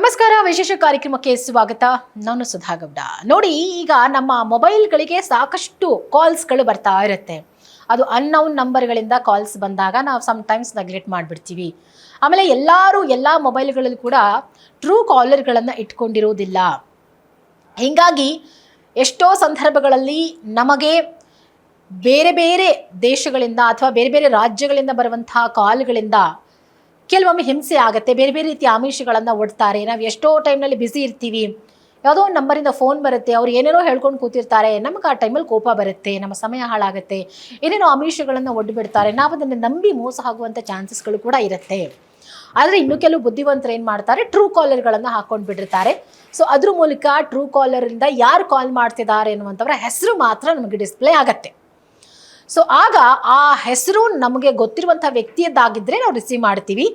ನಮಸ್ಕಾರ, ವಿಶೇಷ ಕಾರ್ಯಕ್ರಮಕ್ಕೆ ಸ್ವಾಗತ. ನಾನು ಸುಧಾಗೌಡ. ನೋಡಿ, ಈಗ ನಮ್ಮ ಮೊಬೈಲ್ಗಳಿಗೆ ಸಾಕಷ್ಟು ಕಾಲ್ಸ್ಗಳು ಬರ್ತಾ ಇರುತ್ತೆ. ಅದು ಅನ್ನೌನ್ ನಂಬರ್ಗಳಿಂದ ಕಾಲ್ಸ್ ಬಂದಾಗ ನಾವು ಸಮ್ಟೈಮ್ಸ್ ನೆಗ್ಲೆಕ್ಟ್ ಮಾಡಿಬಿಡ್ತೀವಿ. ಆಮೇಲೆ ಎಲ್ಲರೂ ಎಲ್ಲ ಮೊಬೈಲ್ಗಳಲ್ಲಿ ಕೂಡ ಟ್ರೂ ಕಾಲರ್ಗಳನ್ನು ಇಟ್ಕೊಂಡಿರೋದಿಲ್ಲ. ಹೀಗಾಗಿ ಎಷ್ಟೋ ಸಂದರ್ಭಗಳಲ್ಲಿ ನಮಗೆ ಬೇರೆ ಬೇರೆ ದೇಶಗಳಿಂದ ಅಥವಾ ಬೇರೆ ಬೇರೆ ರಾಜ್ಯಗಳಿಂದ ಬರುವಂತಹ ಕಾಲ್ಗಳಿಂದ ಕೆಲವೊಮ್ಮೆ ಹಿಂಸೆ ಆಗುತ್ತೆ. ಬೇರೆ ಬೇರೆ ರೀತಿಯ ಆಮಿಷಗಳನ್ನು ಒಡ್ತಾರೆ. ನಾವು ಎಷ್ಟೋ ಟೈಮ್ನಲ್ಲಿ ಬ್ಯುಸಿ ಇರ್ತೀವಿ. ಯಾವುದೋ ಒಂದು ನಂಬರಿಂದ ಫೋನ್ ಬರುತ್ತೆ. ಅವ್ರು ಏನೇನೋ ಹೇಳ್ಕೊಂಡು ಕೂತಿರ್ತಾರೆ. ನಮಗೆ ಆ ಟೈಮಲ್ಲಿ ಕೋಪ ಬರುತ್ತೆ. ನಮ್ಮ ಸಮಯ ಹಾಳಾಗುತ್ತೆ. ಏನೇನೋ ಆಮಿಷಗಳನ್ನು ಒಡ್ಡುಬಿಡ್ತಾರೆ ನಾವು ಅದನ್ನು ನಂಬಿ ಮೋಸ ಆಗುವಂಥ ಚಾನ್ಸಸ್ಗಳು ಕೂಡ ಇರುತ್ತೆ. ಆದರೆ ಇನ್ನು ಕೆಲವು ಬುದ್ಧಿವಂತರು ಏನು ಮಾಡ್ತಾರೆ? ಟ್ರೂ ಕಾಲರ್ಗಳನ್ನು ಹಾಕೊಂಡು ಬಿಟ್ಟಿರ್ತಾರೆ. ಸೊ ಅದ್ರ ಮೂಲಕ ಟ್ರೂ ಕಾಲರಿಂದ ಯಾರು ಕಾಲ್ ಮಾಡ್ತಿದ್ದಾರೆ ಅನ್ನುವಂಥವ್ರ ಹೆಸರು ಮಾತ್ರ ನಮಗೆ ಡಿಸ್ಪ್ಲೇ ಆಗತ್ತೆ. ಸೊ ಆಗ ಆ ಹೆಸರು ನಮಗೆ ಗೊತ್ತಿರುವಂಥ ವ್ಯಕ್ತಿಯದ್ದಾಗಿದ್ದರೆ ನಾವು ರಿಸೀವ್ ಮಾಡ್ತೀವಿ.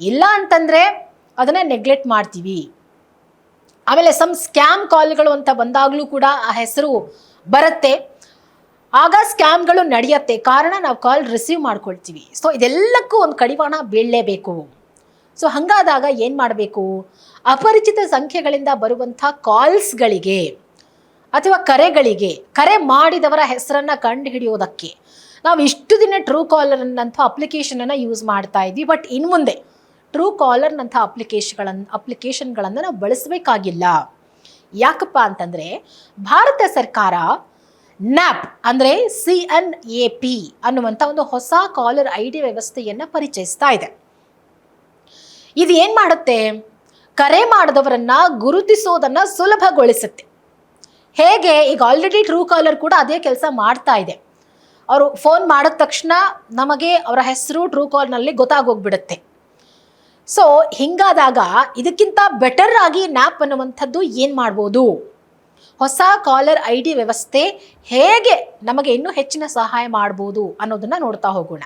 ಇಲ್ಲ ಅಂತಂದರೆ ಅದನ್ನು ನೆಗ್ಲೆಕ್ಟ್ ಮಾಡ್ತೀವಿ. ಆಮೇಲೆ ಸಮ್ ಸ್ಕ್ಯಾಮ್ ಕಾಲ್ಗಳು ಅಂತ ಬಂದಾಗಲೂ ಕೂಡ ಆ ಹೆಸರು ಬರುತ್ತೆ. ಆಗ ಸ್ಕ್ಯಾಮ್ಗಳು ನಡೆಯುತ್ತೆ. ಕಾರಣ ನಾವು ಕಾಲ್ ರಿಸೀವ್ ಮಾಡ್ಕೊಳ್ತೀವಿ. ಸೊ ಇದೆಲ್ಲಕ್ಕೂ ಒಂದು ಕಡಿವಾಣ ಬೀಳಲೇಬೇಕು. ಸೊ ಹಾಗಾದಾಗ ಏನು ಮಾಡಬೇಕು? ಅಪರಿಚಿತ ಸಂಖ್ಯೆಗಳಿಂದ ಬರುವಂಥ ಕಾಲ್ಸ್ಗಳಿಗೆ ಅಥವಾ ಕರೆಗಳಿಗೆ, ಕರೆ ಮಾಡಿದವರ ಹೆಸರನ್ನು ಕಂಡುಹಿಡಿಯೋದಕ್ಕೆ. ನಾವು ಇಷ್ಟು ದಿನ ಟ್ರೂ ಕಾಲರ್ ಅನ್ನಂಥ ಅಪ್ಲಿಕೇಶನನ್ನು ಯೂಸ್ ಮಾಡ್ತಾ ಇದ್ವಿ ಬಟ್ ಇನ್ನು ಮುಂದೆ ಟ್ರೂ ಕಾಲರ್ನಂಥ ಅಪ್ಲಿಕೇಶನ್ಗಳನ್ನು ಅಪ್ಲಿಕೇಶನ್ಗಳನ್ನು ನಾವು ಬಳಸಬೇಕಾಗಿಲ್ಲ. ಯಾಕಪ್ಪ ಅಂತಂದರೆ, ಭಾರತ ಸರ್ಕಾರ ನ್ಯಾಪ್ ಅಂದರೆ ಸಿ ಎನ್ ಎ ಪಿ ಅನ್ನುವಂಥ ಒಂದು ಹೊಸ ಕಾಲರ್ ಐ ಡಿ ವ್ಯವಸ್ಥೆಯನ್ನು ಪರಿಚಯಿಸ್ತಾ ಇದೆ. ಇದು ಏನು ಮಾಡುತ್ತೆ? ಕರೆ ಮಾಡಿದವರನ್ನು ಗುರುತಿಸೋದನ್ನು ಸುಲಭಗೊಳಿಸುತ್ತೆ. ಹೇಗೆ ಈಗ ಆಲ್ರೆಡಿ ಟ್ರೂ ಕಾಲರ್ ಕೂಡ ಅದೇ ಕೆಲಸ ಮಾಡ್ತಾ ಇದೆ. ಅವರು ಫೋನ್ ಮಾಡಿದ ತಕ್ಷಣ ನಮಗೆ ಅವರ ಹೆಸರು ಟ್ರೂ ಕಾಲ್ನಲ್ಲಿ ಗೊತ್ತಾಗೋಗ್ಬಿಡುತ್ತೆ. ಸೊ ಹಿಂಗಾದಾಗ ಇದಕ್ಕಿಂತ ಬೆಟರ್ ಆಗಿ ನ್ಯಾಪ್ ಅನ್ನುವಂಥದ್ದು ಏನು ಮಾಡ್ಬೋದು? ಹೊಸ ಕಾಲರ್ ಐ ಡಿ ವ್ಯವಸ್ಥೆ ಹೇಗೆ ನಮಗೆ ಇನ್ನೂ ಹೆಚ್ಚಿನ ಸಹಾಯ ಮಾಡ್ಬೋದು ಅನ್ನೋದನ್ನು ನೋಡ್ತಾ ಹೋಗೋಣ.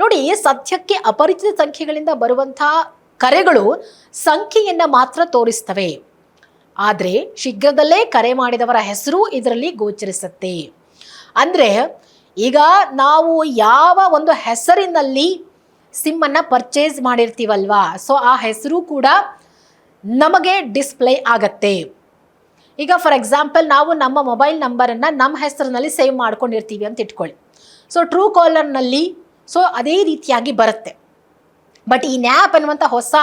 ನೋಡಿ, ಸದ್ಯಕ್ಕೆ ಅಪರಿಚಿತ ಸಂಖ್ಯೆಗಳಿಂದ ಬರುವಂಥ ಕರೆಗಳು ಸಂಖ್ಯೆಯನ್ನು ಮಾತ್ರ ತೋರಿಸ್ತವೆ. ಆದರೆ ಶೀಘ್ರದಲ್ಲೇ ಕರೆ ಮಾಡಿದವರ ಹೆಸರು ಇದರಲ್ಲಿ ಗೋಚರಿಸುತ್ತೆ. ಅಂದರೆ ಈಗ ನಾವು ಯಾವ ಒಂದು ಹೆಸರಿನಲ್ಲಿ ಸಿಮ್ಮನ್ನು ಪರ್ಚೇಸ್ ಮಾಡಿರ್ತೀವಲ್ವಾ? ಸೊ ಆ ಹೆಸರು ಕೂಡ ನಮಗೆ ಡಿಸ್ಪ್ಲೇ ಆಗತ್ತೆ. ಈಗ ಫಾರ್ ಎಕ್ಸಾಂಪಲ್ ನಾವು ನಮ್ಮ ಮೊಬೈಲ್ ನಂಬರನ್ನು ನಮ್ಮ ಹೆಸರಿನಲ್ಲಿ ಸೇವ್ ಮಾಡ್ಕೊಂಡಿರ್ತೀವಿ ಅಂತ ಇಟ್ಕೊಳ್ಳಿ. ಸೊ ಟ್ರೂ ಕಾಲರ್ನಲ್ಲಿ ಸೊ ಅದೇ ರೀತಿಯಾಗಿ ಬರುತ್ತೆ. ಬಟ್ ಈ ನ್ಯಾಪ್ ಅನ್ನುವಂಥ ಹೊಸ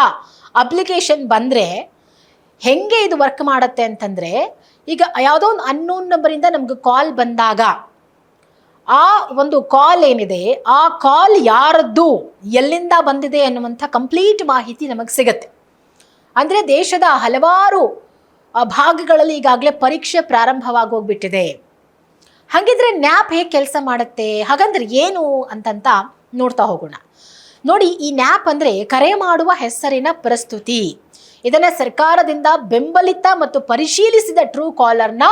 ಅಪ್ಲಿಕೇಶನ್ ಬಂದರೆ ಹೆಂಗೆ ಇದು ವರ್ಕ್ ಮಾಡುತ್ತೆ ಅಂತಂದರೆ, ಈಗ ಯಾವುದೋ ಒಂದು ಅನ್ನೋನ್ ನಂಬರಿಂದ ನಮ್ಗೆ ಕಾಲ್ ಬಂದಾಗ, ಆ ಒಂದು ಕಾಲ್ ಏನಿದೆ, ಆ ಕಾಲ್ ಯಾರದ್ದು, ಎಲ್ಲಿಂದ ಬಂದಿದೆ ಅನ್ನುವಂಥ ಕಂಪ್ಲೀಟ್ ಮಾಹಿತಿ ನಮಗೆ ಸಿಗತ್ತೆ. ಅಂದರೆ ದೇಶದ ಹಲವಾರು ಭಾಗಗಳಲ್ಲಿ ಈಗಾಗಲೇ ಪರೀಕ್ಷೆ ಪ್ರಾರಂಭವಾಗೋಗ್ಬಿಟ್ಟಿದೆ ಹಾಗಿದ್ರೆ ನ್ಯಾಪ್ ಹೇಗೆ ಕೆಲಸ ಮಾಡುತ್ತೆ, ಹಾಗಂದ್ರೆ ಏನು ಅಂತಂತ ನೋಡ್ತಾ ಹೋಗೋಣ. ನೋಡಿ, ಈ ನ್ಯಾಪ್ ಅಂದರೆ ಕರೆ ಮಾಡುವ ಹೆಸರಿನ ಪ್ರಸ್ತುತಿ. ಇದನ್ನ ಸರ್ಕಾರದಿಂದ ಬೆಂಬಲಿತ ಮತ್ತು ಪರಿಶೀಲಿಸಿದ ಟ್ರೂ ಕಾಲರ್ನ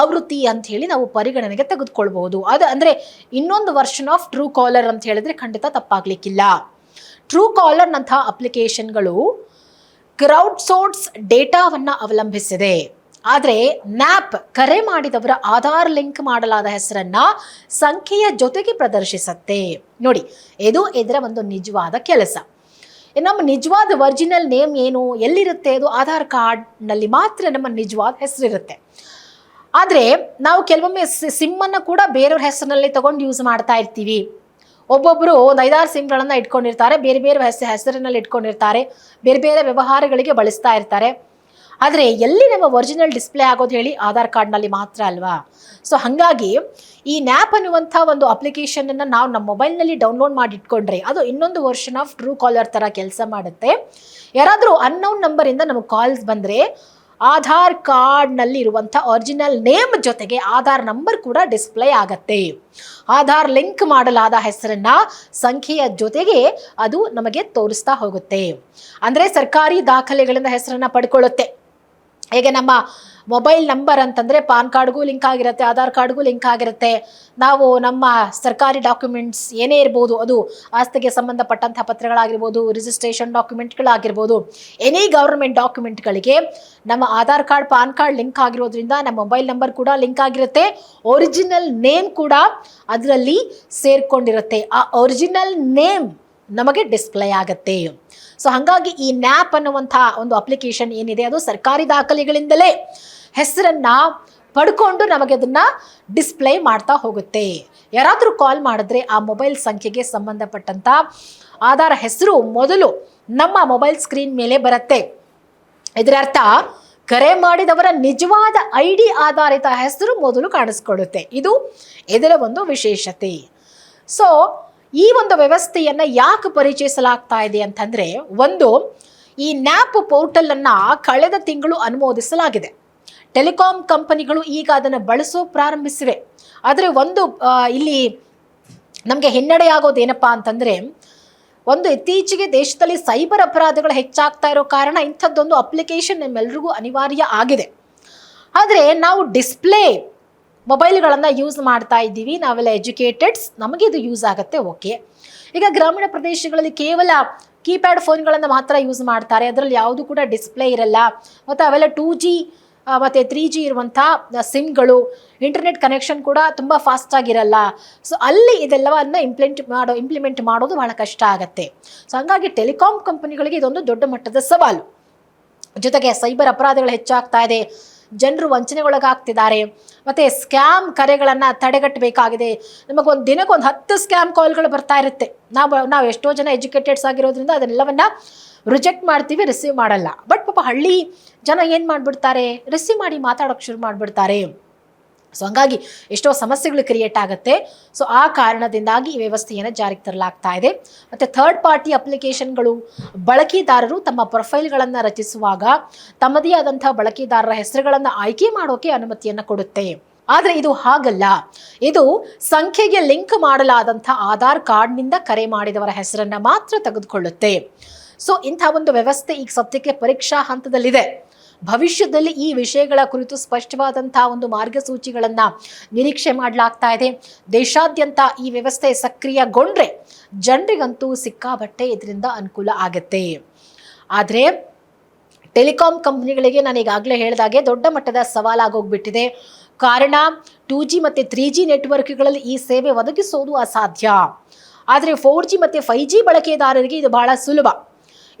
ಆವೃತ್ತಿ ಅಂತ ಹೇಳಿ ನಾವು ಪರಿಗಣನೆಗೆ ತೆಗೆದುಕೊಳ್ಬಹುದು. ಅದು ಅಂದ್ರೆ ಇನ್ನೊಂದು ವರ್ಷನ್ ಆಫ್ ಟ್ರೂ ಕಾಲರ್ ಅಂತ ಹೇಳಿದ್ರೆ ಖಂಡಿತ ತಪ್ಪಾಗ್ಲಿಕ್ಕಿಲ್ಲ. ಟ್ರೂ ಕಾಲರ್ನಂಥ ಅಪ್ಲಿಕೇಶನ್ಗಳು ಕ್ರೌಡ್ ಸೋರ್ಸ್ ಡೇಟಾವನ್ನು ಅವಲಂಬಿಸಿದೆ. ಆದರೆ ನ್ಯಾಪ್ ಕರೆ ಮಾಡಿದವರ ಆಧಾರ್ ಲಿಂಕ್ ಮಾಡಲಾದ ಹೆಸರನ್ನ ಸಂಖ್ಯೆಯ ಜೊತೆಗೆ ಪ್ರದರ್ಶಿಸುತ್ತೆ. ನೋಡಿ, ಇದು ಇದರ ಒಂದು ನಿಜವಾದ ಕೆಲಸ. ನಮ್ಮ ನಿಜವಾದ ಒರಿಜಿನಲ್ ನೇಮ್ ಏನು, ಎಲ್ಲಿರುತ್ತೆ ಅದು? ಆಧಾರ್ ಕಾರ್ಡ್ನಲ್ಲಿ ಮಾತ್ರ ನಮ್ಮ ನಿಜವಾದ ಹೆಸರಿರುತ್ತೆ. ಆದರೆ, ನಾವು ಕೆಲವೊಮ್ಮೆ ಸಿಮ್ಮನ್ನು ಕೂಡ ಬೇರೆಯವ್ರ ಹೆಸರಿನಲ್ಲಿ ತೊಗೊಂಡು ಯೂಸ್ ಮಾಡ್ತಾ ಇರ್ತೀವಿ. ಒಬ್ಬೊಬ್ಬರು ಒಂದು ಐದಾರು ಸಿಮ್ಗಳನ್ನು ಇಟ್ಕೊಂಡಿರ್ತಾರೆ, ಬೇರೆ ಬೇರೆ ಹೆಸ, ಹೆಸರಿನಲ್ಲಿ ಇಟ್ಕೊಂಡಿರ್ತಾರೆ, ಬೇರೆ ಬೇರೆ ವ್ಯವಹಾರಗಳಿಗೆ ಬಳಸ್ತಾ ಇರ್ತಾರೆ. ಆದರೆ ಎಲ್ಲಿ ನಮ್ಮ ಒರಿಜಿನಲ್ ಡಿಸ್ಪ್ಲೇ ಆಗೋದು ಹೇಳಿ ಆಧಾರ್ ಕಾರ್ಡ್ನಲ್ಲಿ ಮಾತ್ರ ಅಲ್ವಾ? ಸೊ ಹಾಗಾಗಿ ಈ ನ್ಯಾಪ್ ಅನ್ನುವಂಥ ಒಂದು ಅಪ್ಲಿಕೇಶನನ್ನು ನಾವು ನಮ್ಮ ಮೊಬೈಲ್ನಲ್ಲಿ ಡೌನ್ಲೋಡ್ ಮಾಡಿ ಇಟ್ಕೊಂಡ್ರೆ ಅದು ಇನ್ನೊಂದು ವರ್ಷನ್ ಆಫ್ ಟ್ರೂ ಕಾಲರ್ ಥರ ಕೆಲಸ ಮಾಡುತ್ತೆ. ಯಾರಾದರೂ ಅನ್ನೌನ್ ನಂಬರಿಂದ ನಮಗೆ ಕಾಲ್ಸ್ ಬಂದರೆ ಆಧಾರ್ ಕಾರ್ಡ್ನಲ್ಲಿ ಇರುವಂಥ ಒರಿಜಿನಲ್ ನೇಮ್ ಜೊತೆಗೆ ಆಧಾರ್ ನಂಬರ್ ಕೂಡ ಡಿಸ್ಪ್ಲೇ ಆಗತ್ತೆ. ಆಧಾರ್ ಲಿಂಕ್ ಮಾಡಲಾದ ಹೆಸರನ್ನ ಸಂಖ್ಯೆಯ ಜೊತೆಗೆ ಅದು ನಮಗೆ ತೋರಿಸ್ತಾ ಹೋಗುತ್ತೆ. ಅಂದರೆ ಸರ್ಕಾರಿ ದಾಖಲೆಗಳಿಂದ ಹೆಸರನ್ನು ಪಡ್ಕೊಳ್ಳುತ್ತೆ. ಹೇಗೆ ನಮ್ಮ ಮೊಬೈಲ್ ನಂಬರ್ ಅಂತಂದರೆ ಪಾನ್ ಕಾರ್ಡ್ಗೂ ಲಿಂಕ್ ಆಗಿರುತ್ತೆ, ಆಧಾರ್ ಕಾರ್ಡ್ಗೂ ಲಿಂಕ್ ಆಗಿರುತ್ತೆ. ನಾವು ನಮ್ಮ ಸರ್ಕಾರಿ ಡಾಕ್ಯುಮೆಂಟ್ಸ್ ಏನೇ ಇರ್ಬೋದು, ಅದು ಆಸ್ತಿಗೆ ಸಂಬಂಧಪಟ್ಟಂಥ ಪತ್ರಗಳಾಗಿರ್ಬೋದು ರಿಜಿಸ್ಟ್ರೇಷನ್ ಡಾಕ್ಯುಮೆಂಟ್ಗಳಾಗಿರ್ಬೋದು ಎನಿ ಗೌರ್ಮೆಂಟ್ ಡಾಕ್ಯುಮೆಂಟ್ಗಳಿಗೆ ನಮ್ಮ Aadhaar card, PAN card link ಆಗಿರೋದ್ರಿಂದ ನಮ್ಮ ಮೊಬೈಲ್ ನಂಬರ್ ಕೂಡ ಲಿಂಕ್ ಆಗಿರುತ್ತೆ. ಒರಿಜಿನಲ್ ನೇಮ್ ಕೂಡ ಅದರಲ್ಲಿ ಸೇರಿಕೊಂಡಿರುತ್ತೆ. ಆ ಒರಿಜಿನಲ್ ನೇಮ್ ನಮಗೆ ಡಿಸ್ಪ್ಲೇ ಆಗುತ್ತೆ. ಸೊ ಹಾಗಾಗಿ ಈ ನ್ಯಾಪ್ ಅನ್ನುವಂಥ ಒಂದು ಅಪ್ಲಿಕೇಶನ್ ಏನಿದೆ, ಅದು ಸರ್ಕಾರಿ ದಾಖಲೆಗಳಿಂದಲೇ ಹೆಸರನ್ನ ಪಡ್ಕೊಂಡು ನಮಗೆ ಅದನ್ನ ಡಿಸ್ಪ್ಲೇ ಮಾಡ್ತಾ ಹೋಗುತ್ತೆ. ಯಾರಾದರೂ ಕಾಲ್ ಮಾಡಿದ್ರೆ ಆ ಮೊಬೈಲ್ ಸಂಖ್ಯೆಗೆ ಸಂಬಂಧಪಟ್ಟಂತ ಆಧಾರ ಹೆಸರು ಮೊದಲು ನಮ್ಮ ಮೊಬೈಲ್ ಸ್ಕ್ರೀನ್ ಮೇಲೆ ಬರುತ್ತೆ. ಇದರ ಅರ್ಥ ಕರೆ ಮಾಡಿದವರ ನಿಜವಾದ ಐ ಡಿ ಆಧಾರಿತ ಹೆಸರು ಮೊದಲು ಕಾಣಿಸ್ಕೊಳ್ಳುತ್ತೆ. ಇದು ಇದರ ಒಂದು ವಿಶೇಷತೆ. ಸೊ ಈ ಒಂದು ವ್ಯವಸ್ಥೆಯನ್ನು ಯಾಕೆ ಪರಿಚಯಿಸಲಾಗ್ತಾ ಇದೆ ಅಂತಂದರೆ ಒಂದು, ಈ ನ್ಯಾಪ್ ಪೋರ್ಟಲನ್ನು ಕಳೆದ ತಿಂಗಳು ಅನುಮೋದಿಸಲಾಗಿದೆ. ಟೆಲಿಕಾಂ ಕಂಪನಿಗಳು ಈಗ ಅದನ್ನು ಬಳಸೋ ಪ್ರಾರಂಭಿಸಿವೆ. ಆದರೆ ಒಂದು ಇಲ್ಲಿ ನಮಗೆ ಹಿನ್ನಡೆಯಾಗೋದೇನಪ್ಪ ಅಂತಂದರೆ, ಒಂದು ಇತ್ತೀಚೆಗೆ ದೇಶದಲ್ಲಿ ಸೈಬರ್ ಅಪರಾಧಗಳು ಹೆಚ್ಚಾಗ್ತಾ ಇರೋ ಕಾರಣ ಇಂಥದ್ದೊಂದು ಅಪ್ಲಿಕೇಶನ್ ನಮ್ಮೆಲ್ರಿಗೂ ಅನಿವಾರ್ಯ ಆಗಿದೆ. ಆದರೆ ನಾವು ಡಿಸ್ಪ್ಲೇ ಮೊಬೈಲ್ಗಳನ್ನು ಯೂಸ್ ಮಾಡ್ತಾ ಇದ್ದೀವಿ, ನಾವೆಲ್ಲ ಎಜುಕೇಟೆಡ್ಸ್, ನಮಗೆ ಇದು ಯೂಸ್ ಆಗುತ್ತೆ, ಓಕೆ. ಈಗ ಗ್ರಾಮೀಣ ಪ್ರದೇಶಗಳಲ್ಲಿ ಕೇವಲ ಕೀಪ್ಯಾಡ್ ಫೋನ್ಗಳನ್ನು ಮಾತ್ರ ಯೂಸ್ ಮಾಡ್ತಾರೆ, ಅದರಲ್ಲಿ ಯಾವುದು ಕೂಡ ಡಿಸ್ಪ್ಲೇ ಇರಲ್ಲ. ಮತ್ತು ಅವೆಲ್ಲ ಟೂ ಜಿ ಮತ್ತು ತ್ರೀ ಜಿ ಇರುವಂಥ ಸಿಮ್ಗಳು, ಇಂಟರ್ನೆಟ್ ಕನೆಕ್ಷನ್ ಕೂಡ ತುಂಬ ಫಾಸ್ಟಾಗಿರಲ್ಲ ಸೊ, ಅಲ್ಲಿ ಇದೆಲ್ಲವನ್ನು ಇಂಪ್ಲಿಮೆಂಟ್ ಮಾಡೋ, ಇಂಪ್ಲಿಮೆಂಟ್ ಮಾಡೋದು ಬಹಳ ಕಷ್ಟ ಆಗುತ್ತೆ. ಸೊ, ಹಂಗಾಗಿ ಟೆಲಿಕಾಂ ಕಂಪನಿಗಳಿಗೆ ಇದೊಂದು ದೊಡ್ಡ ಮಟ್ಟದ ಸವಾಲು. ಜೊತೆಗೆ ಸೈಬರ್ ಅಪರಾಧಗಳು ಹೆಚ್ಚಾಗ್ತಾ ಇದೆ. ಜನರು ವಂಚನೆಗೊಳಗಾಗ್ತಿದ್ದಾರೆ. ಮತ್ತು ಸ್ಕ್ಯಾಮ್ ಕರೆಗಳನ್ನು ತಡೆಗಟ್ಟಬೇಕಾಗಿದೆ. ನಮಗೊಂದು ದಿನಕ್ಕೆ ಒಂದು ಹತ್ತು ಸ್ಕ್ಯಾಮ್ ಕಾಲ್ಗಳು ಬರ್ತಾ ಇರುತ್ತೆ. ನಾವು ನಾವು ಎಷ್ಟೋ ಜನ ಎಜುಕೇಟೆಡ್ಸ್ ಆಗಿರೋದ್ರಿಂದ ಅದನ್ನೆಲ್ಲವನ್ನ ರಿಜೆಕ್ಟ್ ಮಾಡ್ತೀವಿ, ರಿಸೀವ್ ಮಾಡಲ್ಲ. ಬಟ್ ಪಾಪ ಹಳ್ಳಿ ಜನ ಏನು ಮಾಡಿಬಿಡ್ತಾರೆ? ರಿಸೀವ್ ಮಾಡಿ ಮಾತಾಡೋಕ್ಕೆ ಶುರು ಮಾಡಿಬಿಡ್ತಾರೆ. ಸೊ ಹಂಗಾಗಿ ಎಷ್ಟೋ ಸಮಸ್ಯೆಗಳು ಕ್ರಿಯೇಟ್ ಆಗುತ್ತೆ. ಸೊ ಆ ಕಾರಣದಿಂದಾಗಿ ಈ ವ್ಯವಸ್ಥೆಯನ್ನು ಜಾರಿಗೆ ತರಲಾಗ್ತಾ ಇದೆ. ಮತ್ತು ಥರ್ಡ್ ಪಾರ್ಟಿ ಅಪ್ಲಿಕೇಶನ್ಗಳು ಬಳಕೆದಾರರು ತಮ್ಮ ಪ್ರೊಫೈಲ್ಗಳನ್ನು ರಚಿಸುವಾಗ ತಮ್ಮದೇ ಆದಂಥ ಬಳಕೆದಾರರ ಹೆಸರುಗಳನ್ನು ಆಯ್ಕೆ ಮಾಡೋಕೆ ಅನುಮತಿಯನ್ನು ಕೊಡುತ್ತೆ. ಆದರೆ ಇದು ಹಾಗಲ್ಲ. ಇದು ಸಂಖ್ಯೆಗೆ ಲಿಂಕ್ ಮಾಡಲಾದಂಥ ಆಧಾರ್ ಕಾರ್ಡ್ನಿಂದ ಕರೆ ಮಾಡಿದವರ ಹೆಸರನ್ನು ಮಾತ್ರ ತೆಗೆದುಕೊಳ್ಳುತ್ತೆ. ಸೊ ಇಂಥ ಒಂದು ವ್ಯವಸ್ಥೆ ಈಗ ಸದ್ಯಕ್ಕೆ ಪರೀಕ್ಷಾ ಹಂತದಲ್ಲಿದೆ. ಭವಿಷ್ಯದಲ್ಲಿ ಈ ವಿಷಯಗಳ ಕುರಿತು ಸ್ಪಷ್ಟವಾದಂತಹ ಒಂದು ಮಾರ್ಗಸೂಚಿಗಳನ್ನು ನಿರೀಕ್ಷೆ ಮಾಡಲಾಗ್ತಾ ಇದೆ. ದೇಶಾದ್ಯಂತ ಈ ವ್ಯವಸ್ಥೆ ಸಕ್ರಿಯಗೊಂಡ್ರೆ ಜನರಿಗಂತೂ ಸಿಕ್ಕಾಬಟ್ಟೆ ಇದರಿಂದ ಅನುಕೂಲ ಆಗುತ್ತೆ. ಆದರೆ ಟೆಲಿಕಾಂ ಕಂಪ್ನಿಗಳಿಗೆ ನಾನು ಈಗಾಗಲೇ ಹೇಳಿದಾಗೆ ದೊಡ್ಡ ಮಟ್ಟದ ಸವಾಲಾಗೋಗ್ಬಿಟ್ಟಿದೆ. ಕಾರಣ ಟೂ ಜಿ ಮತ್ತು ತ್ರೀ ಜಿ ನೆಟ್ವರ್ಕ್ಗಳಲ್ಲಿ ಈ ಸೇವೆ ಒದಗಿಸೋದು ಅಸಾಧ್ಯ. ಆದರೆ ಫೋರ್ ಜಿ ಮತ್ತು ಫೈ ಜಿ ಬಳಕೆದಾರರಿಗೆ ಇದು ಬಹಳ ಸುಲಭ.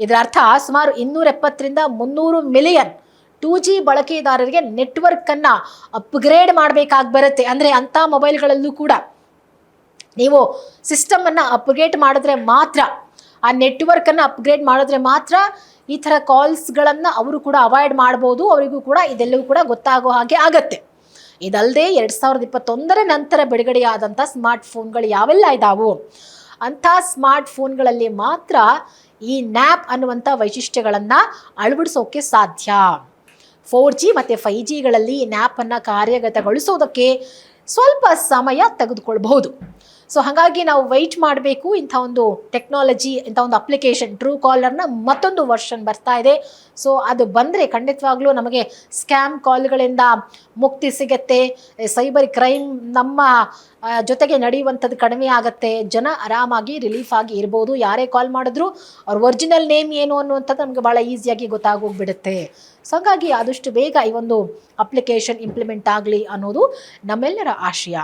ಇದರ ಅರ್ಥ ಸುಮಾರು ಇನ್ನೂರ ಎಪ್ಪತ್ತರಿಂದ ಮುನ್ನೂರು ಮಿಲಿಯನ್ ಟೂ ಜಿ ಬಳಕೆದಾರರಿಗೆ ನೆಟ್ವರ್ಕನ್ನು ಅಪ್ಗ್ರೇಡ್ ಮಾಡಬೇಕಾಗಿ ಬರುತ್ತೆ. ಅಂದರೆ ಅಂಥ ಮೊಬೈಲ್ಗಳಲ್ಲೂ ಕೂಡ ನೀವು ಸಿಸ್ಟಮನ್ನು ಅಪ್ಗ್ರೇಡ್ ಮಾಡಿದ್ರೆ ಮಾತ್ರ, ಆ ನೆಟ್ವರ್ಕನ್ನು ಅಪ್ಗ್ರೇಡ್ ಮಾಡಿದ್ರೆ ಮಾತ್ರ ಈ ಥರ ಕಾಲ್ಸ್ಗಳನ್ನು ಅವರು ಕೂಡ ಅವಾಯ್ಡ್ ಮಾಡ್ಬೋದು. ಅವರಿಗೂ ಕೂಡ ಇದೆಲ್ಲವೂ ಕೂಡ ಗೊತ್ತಾಗೋ ಹಾಗೆ ಆಗತ್ತೆ. ಇದಲ್ಲದೆ ಎರಡು ಸಾವಿರದ ಇಪ್ಪತ್ತೊಂದರ ನಂತರ ಬಿಡುಗಡೆಯಾದಂಥ ಸ್ಮಾರ್ಟ್ ಫೋನ್ಗಳು ಯಾವೆಲ್ಲ ಇದ್ದಾವೋ ಅಂಥ ಸ್ಮಾರ್ಟ್ ಫೋನ್ಗಳಲ್ಲಿ ಮಾತ್ರ ಈ ನ್ಯಾಪ್ ಅನ್ನುವಂಥ ವೈಶಿಷ್ಟ್ಯಗಳನ್ನು ಅಳವಡಿಸೋಕೆ ಸಾಧ್ಯ. ಫೋರ್ ಜಿ ಮತ್ತು ಫೈ ಜಿಗಳಲ್ಲಿ ನ್ಯಾಪನ್ನು ಕಾರ್ಯಗತಗೊಳಿಸೋದಕ್ಕೆ ಸ್ವಲ್ಪ ಸಮಯ ತೆಗೆದುಕೊಳ್ಬಹುದು. ಸೊ ಹಾಗಾಗಿ ನಾವು ವೆಯ್ಟ್ ಮಾಡಬೇಕು. ಇಂಥ ಒಂದು ಟೆಕ್ನಾಲಜಿ ಇಂಥ ಒಂದು ಅಪ್ಲಿಕೇಶನ್ ಟ್ರೂ ಕಾಲರ್ನ ಮತ್ತೊಂದು ವರ್ಷನ್ ಬರ್ತಾ ಇದೆ. ಸೊ ಅದು ಬಂದರೆ ಖಂಡಿತವಾಗ್ಲೂ ನಮಗೆ ಸ್ಕ್ಯಾಮ್ ಕಾಲ್ಗಳಿಂದ ಮುಕ್ತಿ ಸಿಗತ್ತೆ. ಸೈಬರ್ ಕ್ರೈಮ್ ನಮ್ಮ ಜೊತೆಗೆ ನಡೆಯುವಂಥದ್ದು ಕಡಿಮೆ ಆಗುತ್ತೆ. ಜನ ಆರಾಮಾಗಿ ರಿಲೀಫ್ ಆಗಿ ಇರ್ಬೋದು. ಯಾರೇ ಕಾಲ್ ಮಾಡಿದ್ರು ಅವ್ರ ಒರಿಜಿನಲ್ ನೇಮ್ ಏನು ಅನ್ನುವಂಥದ್ದು ನಮಗೆ ಭಾಳ ಈಸಿಯಾಗಿ ಗೊತ್ತಾಗೋಗ್ಬಿಡುತ್ತೆ. ಸೊ ಹಾಗಾಗಿ ಆದಷ್ಟು ಬೇಗ ಈ ಒಂದು ಅಪ್ಲಿಕೇಶನ್ ಇಂಪ್ಲಿಮೆಂಟ್ ಆಗಲಿ ಅನ್ನೋದು ನಮ್ಮೆಲ್ಲರ ಆಶಯ.